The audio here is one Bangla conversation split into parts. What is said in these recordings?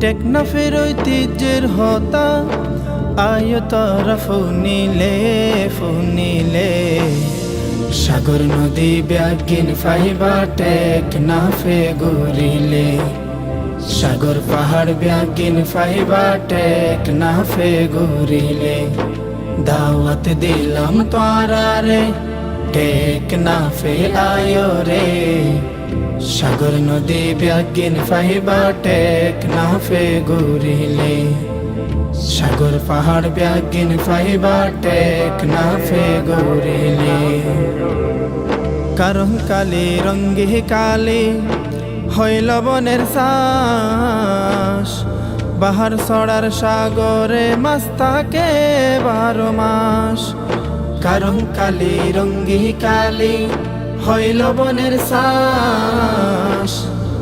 টেকনাফের ঐতিহ্যের হতা। আয় তারা ফুনিলে ফুনিলে সাগর নদী ব্যাগিন ফাইবা টেকনাফে ঘুরিলে সাগর পাহাড় ব্যাগিন ফাইবা টেকনাফে ঘুরিলে দাওয়াত দিলাম তোরা রে টেকনাফে আয় রে। সাগর নদী ব্যাগিন ফাইবা টেকনাফে ঘুরিলে। সাগর পাহাড় ব্যাগিন ফাইবা টেকনাফে ঘুরিলে। কারণ কালে রঙ্গে কালে হইল বনের শ্বাস। বাহার সড়ার সাগরে মাছ থাকে বারো মাস। কারণ কালে রঙ্গি কালে হইল বনের শ্বাস,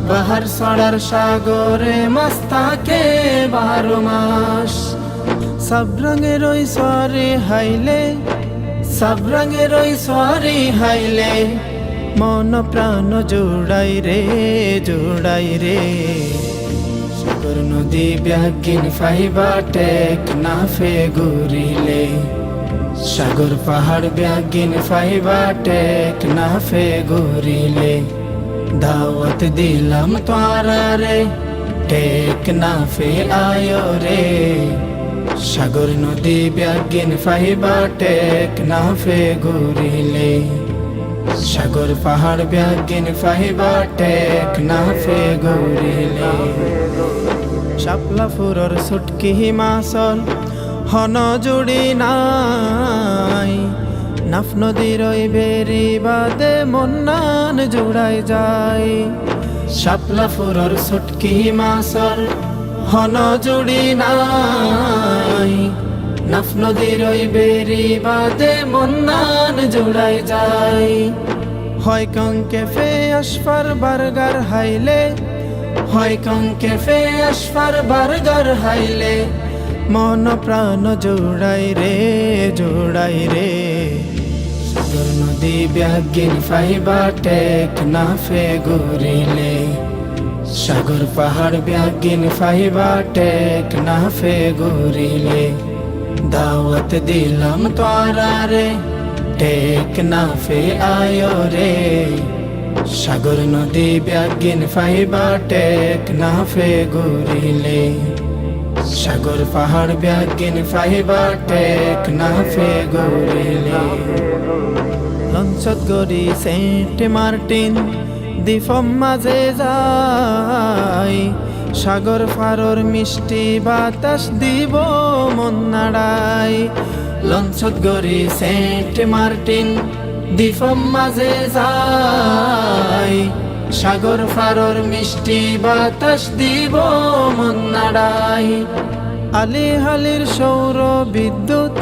বাহার সড়ার সাগরে মাছ থাকে বারো মাস। সব রঙের ওই সরে হাইলে, সব রঙের ওই সরে হাইলে, মন প্রাণ জোড়াই রে জোড়াই রে। সাগর নদী ব্যাগিন ফাইবা টেক নাফে ঘুরিলে সাগর পাহাড় ব্যাগিন ফাইবা টেক নাফে ঘুরিলে দাওয়াত দিলাম তোরা রে টেক নাফে আয় রে। সাগর নদী ব্যাগিন ফাইবা টেক নাফে ঘুরিলে সাগর পাহাড় ব্যাগিন ফাইবা টেক নাফে ঘুরিলে শাপলা ফুরর সুটকি মাসল হন জুড়ি নাই। নাফ নদীর বেরি বাদে মন্নান জোড়াই যায়। শাপলা ফুরর সুটকি মাসল হন জুড়ি নাই। নাফ নদীর বেরি বাদে মন্নান জোড়াই যায়। হয় কঙ্কে ফে আসফার বার্গার হাইলে, হয় কঙ্কে ফে আসফার বার্গার হাইলে। মন প্রাণ জোড়াই রে জোড়াই রে। সাগর নদী ব্যাগিন ফাইবা টেক নাফে ঘুরিলে সাগর পাহাড় ব্যাগিন ফাইবা টেক নাফে ঘুরিলে দাওয়াত দিলাম তোরা রে টেক নাফে আয় রে। সাগর নদী ব্যাগিন ফাইবা টেক না ফে ঘুরিলে সাগর পাহাড় ব্যাগিন ফাইবা টেক নাফে ঘুরিলে লঞ্চত গড়ি সেন্ট মার্টিন, দ্বীপম মাঝে যাই। সাগর ফারর মিষ্টি বাতাস দিব মন নাড়াই। লঞ্চত গড়ি সেন্ট মার্টিন, দ্বীপম মাঝে যায় সাগর ফারর মিষ্টি বাতাস দিব মন নাড়াই। আলি হালির সৌর বিদ্যুৎ,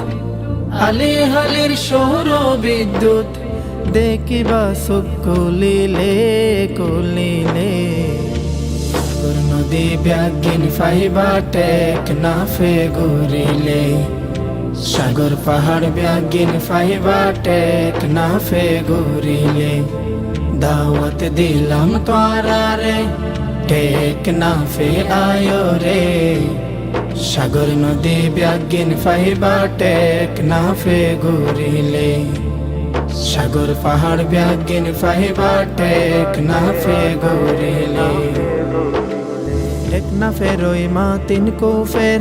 আলি হালির সৌর বিদ্যুৎ। দেখিবা সুখ কলিলে কলিলে। নদী ব্যাগিন ফাইবা টেক নাফে ঘুরিলে। সাগর পাহাড় ব্যাগিন ফাইবা টেক নাফে ঘুরিলে। দাওয়াত দিলাম তোরা রে, টেক নাফে আয় রে। সাগর নদী ব্যাগিন ফাইবা টেক নাফে ঘুরিলে। সাগর পাহাড় ব্যাগিন ফাইবা টেক নাফে ঘুরিলে। টেক নাফে রই মা তিন কুফের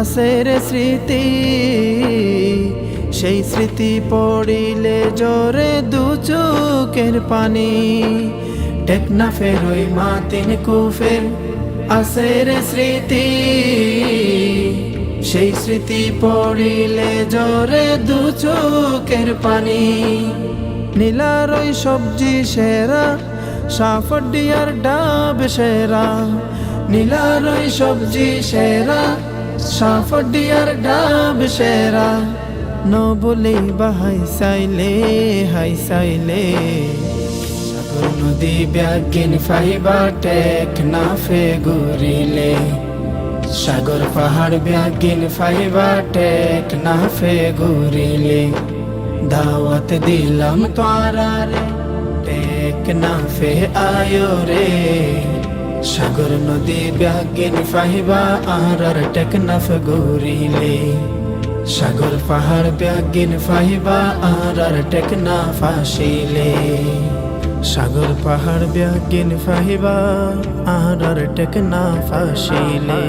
আসের স্মৃতি। সেই স্মৃতি পড়িলে জোরে দু চোখের পানি। টেকনা ফেরোই মা তিন কুফের আসের স্মৃতি। সেই স্মৃতি পড়িলে জোরে দু চোখের পানি। নীলার ওই সবজি সেরা, সাফডিয়ার ডাব সেরা। নীলার ওই সবজি সেরা, সাফডিয়ার ডাব সেরা। ন বলে বাহাই সাইলে, হাই সাইলে। সাগর নদী ব্যাগিন ফাইবা টেক নাফে ঘুরিলে সাগর পাহাড় ব্যাগিন ফাইবা টেক নাফে ঘুরিলে দাওয়াত দিলাম তোরা রে টেক নাফে আয়ো রে সাগর নদী ব্যাগিন ফাহিবা আর আর টেকনাফ গৌরিলে সাগর পাহাড় ব্যাগিন ফাহিবা আর আর টেকনা ফাঁসিলে। সাগর পাহাড় ব্যাগিন ফাহিবা আর আর টেকনা ফাশিলে